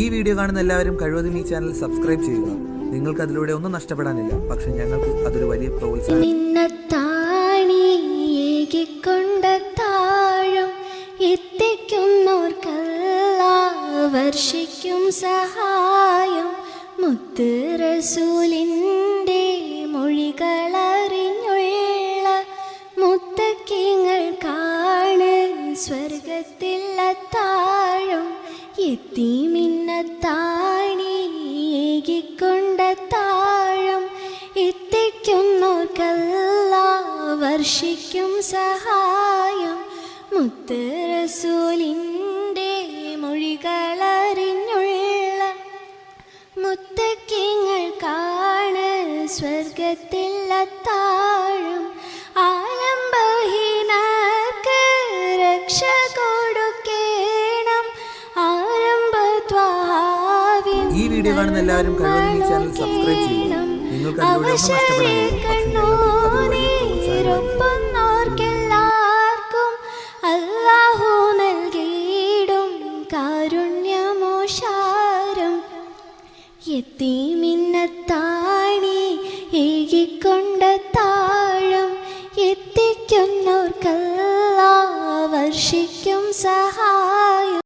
ഈ വീഡിയോ കാണുന്ന എല്ലാവരും കഴിവതും ഈ ചാനൽ സബ്സ്ക്രൈബ് ചെയ്യുക. നിങ്ങൾക്ക് അതിലൂടെ ഒന്നും നഷ്ടപ്പെടാനില്ല. പക്ഷെ ഞങ്ങൾക്ക് അതൊരു വലിയ പ്രോത്സാഹനം വർഷിക്കും സഹായം. മുത്ത് റസൂലിന്റെ മൊഴികളറിഞ്ഞുള്ള മുത്തക്കിങ്ങൾക്കാണ് സ്വർഗത്തിൽ അത്താഴം എത്തി മിന്നത്താണി ഏകിക്കൊണ്ട താഴം എത്തിക്കുന്നോർക്കല്ല വർഷിക്കും സഹായം. മുത്ത് റസൂലിന്റെ മൊഴികളറിഞ്ഞുള്ള മുത്തക്കിങ്ങൾക്കാണ് സ്വർഗത്തിൽ അത്താഴം ആലംബഹീനർക്ക് ഈ വീഡിയോ കാണുന്ന എല്ലാവരും കഴിവതും ഈ ചാനൽ സബ്സ്ക്രൈബ് ചെയ്യുക നിങ്ങൾക്ക് അതിലൂടെ ഒന്നും നഷ്ടപ്പെടാനില്ല പക്ഷെ ഞങ്ങൾക്ക് പ്രോത്സാഹനം കാരുണ്യമോഷാരം. ഏകിക്കൊണ്ട താഴം. എത്തിക്കുന്നവർക്കല്ല വർഷിക്കും സഹായം